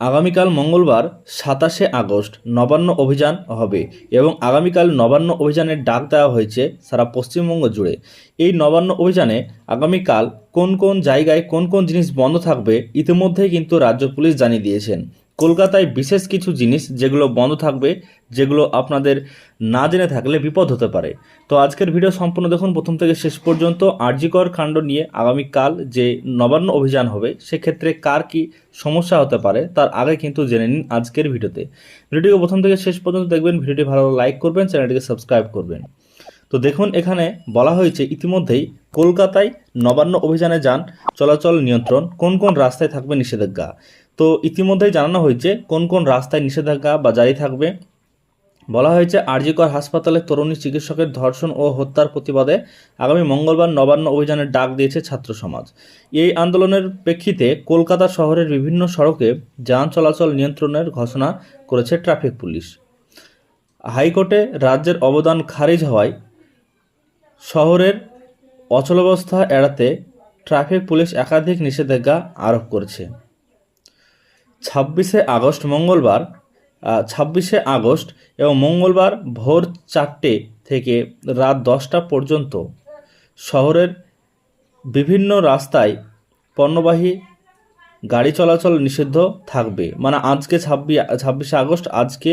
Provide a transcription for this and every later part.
আগামীকাল মঙ্গলবার সাতাশে আগস্ট নবান্ন অভিযান হবে এবং আগামীকাল নবান্ন অভিযানের ডাক দেওয়া হয়েছে সারা পশ্চিমবঙ্গ জুড়ে। এই নবান্ন অভিযানে আগামীকাল কোন কোন জায়গায় কোন কোন জিনিস বন্ধ থাকবে ইতিমধ্যেই কিন্তু রাজ্য পুলিশ জানিয়ে দিয়েছেন। কলকাতায় বিশেষ কিছু জিনিস যেগুলো বন্ধ থাকবে, যেগুলো আপনাদের না জেনে থাকলে বিপদ হতে পারে। তো আজকের ভিডিও সম্পূর্ণ দেখুন। প্রথম থেকে শেষ পর্যন্ত আরজিকর কাণ্ড নিয়ে আগামীকাল যে নবান্ন অভিযান হবে, সেক্ষেত্রে কার কি সমস্যা হতে পারে, তার আগে কিন্তু জেনে নিন আজকের ভিডিওতে। ভিডিওটিকে প্রথম থেকে শেষ পর্যন্ত দেখবেন, ভিডিওটি ভালো লাইক করবেন, চ্যানেলটিকে সাবস্ক্রাইব করবেন। তো দেখুন, এখানে বলা হয়েছে ইতিমধ্যেই কলকাতায় নবান্ন অভিযানে যান, চলাচল নিয়ন্ত্রণ, কোন কোন রাস্তায় থাকবে নিষেধাজ্ঞা। তো ইতিমধ্যেই জানানো হয়েছে কোন কোন রাস্তায় নিষেধাজ্ঞা বা জারি থাকবে। বলা হয়েছে, আরজিকর হাসপাতালে তরুণী চিকিৎসকের ধর্ষণ ও হত্যার প্রতিবাদে আগামী মঙ্গলবার নবান্ন অভিযানের ডাক দিয়েছে ছাত্র সমাজ। এই আন্দোলনের প্রেক্ষিতে কলকাতা শহরের বিভিন্ন সড়কে যান চলাচল নিয়ন্ত্রণের ঘোষণা করেছে ট্রাফিক পুলিশ। হাইকোর্টে রাজ্যের অবদান খারিজ হওয়ায় শহরের অচলাবস্থা এড়াতে ট্রাফিক পুলিশ একাধিক নিষেধাজ্ঞা আরোপ করেছে। ছাব্বিশে আগস্ট মঙ্গলবার ছাব্বিশে আগস্ট এবং মঙ্গলবার ভোর চারটে থেকে রাত দশটা পর্যন্ত শহরের বিভিন্ন রাস্তায় পণ্যবাহী গাড়ি চলাচল নিষিদ্ধ থাকবে। মানে আজকে ছাব্বিশ ছাব্বিশে আগস্ট, আজকে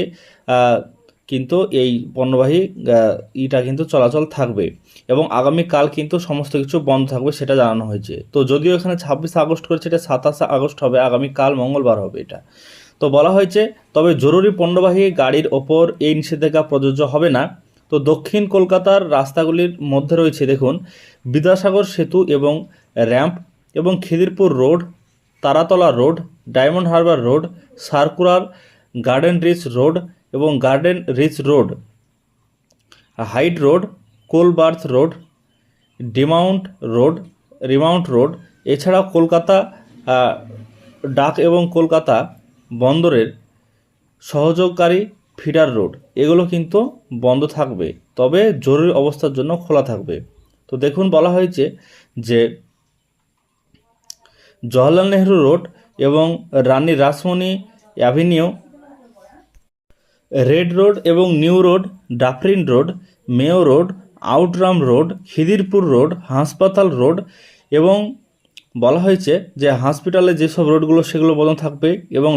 কিন্তু এই পণ্যবাহী ইটা কিন্তু চলাচল থাকবে এবং আগামীকাল কিন্তু সমস্ত কিছু বন্ধ থাকবে সেটা জানানো হয়েছে। তো যদিও এখানে ছাব্বিশে আগস্ট করেছে, এটা সাতাশে আগস্ট হবে, আগামীকাল মঙ্গলবার হবে এটা। তো বলা হয়েছে, তবে জরুরি পণ্যবাহী গাড়ির ওপর এই নিষেধাজ্ঞা প্রযোজ্য হবে না। তো দক্ষিণ কলকাতার রাস্তাগুলির মধ্যে রয়েছে, দেখুন, বিদ্যাসাগর সেতু এবং র্যাম্প এবং Khidirpur Road, Taratala Road, Diamond Harbour Road Circular Garden Reach Road এবং Garden Reach Road Hide Road Coal Berth Road Demount Road Remount Road এছাড়াও কলকাতা ডাক এবং কলকাতা বন্দরের সহযোগকারী ফিডার রোড, এগুলো কিন্তু বন্ধ থাকবে, তবে জরুরি অবস্থার জন্য খোলা থাকবে। তো দেখুন, বলা হয়েছে যে জওহরলাল নেহরু রোড এবং Rani Rashmoni Avenue Red Road এবং New Road, Dufferin Road Mayo Road, Outram Road, Khidirpur Road, হাসপাতাল রোড এবং বলা হয়েছে যে হসপিটালে যেসব রোডগুলো সেগুলো বন্ধ থাকবে এবং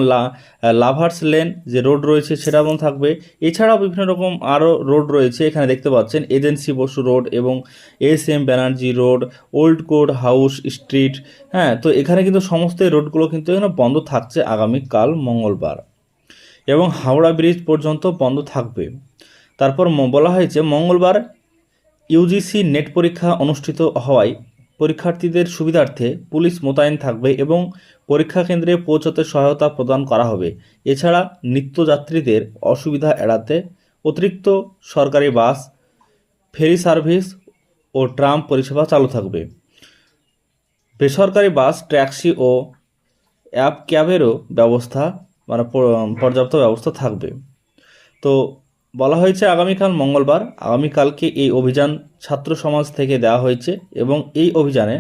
লাভার্স লেন যে রোড রয়েছে সেটা বন্ধ থাকবে। এছাড়াও বিভিন্ন রকম আরও রোড রয়েছে, এখানে দেখতে পাচ্ছেন এজেন্সি বসু রোড এবং S M Banerjee Road, Old Court House Street হ্যাঁ তো এখানে কিন্তু সমস্ত রোডগুলো কিন্তু এখানে বন্ধ থাকছে আগামীকাল মঙ্গলবার। এবং হাওড়া ব্রিজ পর্যন্ত বন্ধ থাকবে। তারপর বলা হয়েছে, মঙ্গলবার ইউজিসি নেট পরীক্ষা অনুষ্ঠিত হওয়ায় পরীক্ষার্থীদের সুবিধার্থে পুলিশ মোতায়েন থাকবে এবং পরীক্ষা কেন্দ্রে পৌঁছতে সহায়তা প্রদান করা হবে। এছাড়া নিত্যযাত্রীদের অসুবিধা এড়াতে অতিরিক্ত সরকারি বাস, ফেরি সার্ভিস ও ট্রাম পরিষেবা চালু থাকবে। বেসরকারি বাস, ট্যাক্সি ও অ্যাপ ক্যাবেরও ব্যবস্থা মানে পর্যাপ্ত ব্যবস্থা থাকবে। তো বলা হয়েছে আগামীকাল মঙ্গলবার, আগামীকালকে এই অভিযান ছাত্র সমাজ থেকে দেওয়া হয়েছে এবং এই অভিযানে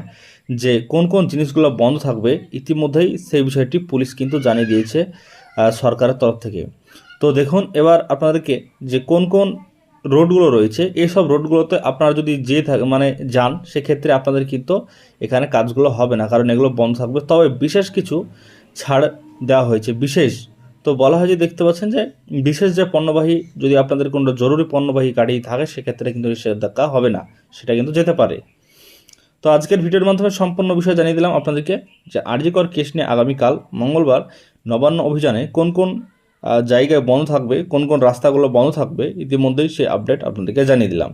যে কোন কোন জিনিসগুলো বন্ধ থাকবে ইতিমধ্যেই সেই বিষয়টি পুলিশ কিন্তু জানিয়ে দিয়েছে সরকারের তরফ থেকে। তো দেখুন, এবার আপনাদেরকে যে কোন কোন রোডগুলো রয়েছে এইসব রোডগুলোতে আপনারা যদি যে থাকে মানে যান, সেক্ষেত্রে আপনাদের কিন্তু এখানে কাজগুলো হবে না, কারণ এগুলো বন্ধ থাকবে। তবে বিশেষ কিছু ছাড় দেওয়া হয়েছে। বিশেষ, তো বলা হয় যে দেখতে পাচ্ছেন যে, বিশেষ যে পণ্যবাহী যদি আপনাদের কোনো জরুরি পণ্যবাহী গাড়ি থাকে, সেক্ষেত্রে কিন্তু নিষেধাজ্ঞা হবে না। সেটা কিন্তু যেতে পারে। তো আজকের ভিডিওর মাধ্যমে সম্পূর্ণ বিষয় জানিয়ে দিলাম আপনাদেরকে যে আরজিকর কেস নিয়ে আগামীকাল, মঙ্গলবার, নবান্ন অভিযানে কোন কোন জায়গায় বন্ধ থাকবে, কোন কোন রাস্তাগুলো বন্ধ থাকবে, ইতিমধ্যেই সেই আপডেট আপনাদেরকে জানিয়ে দিলাম।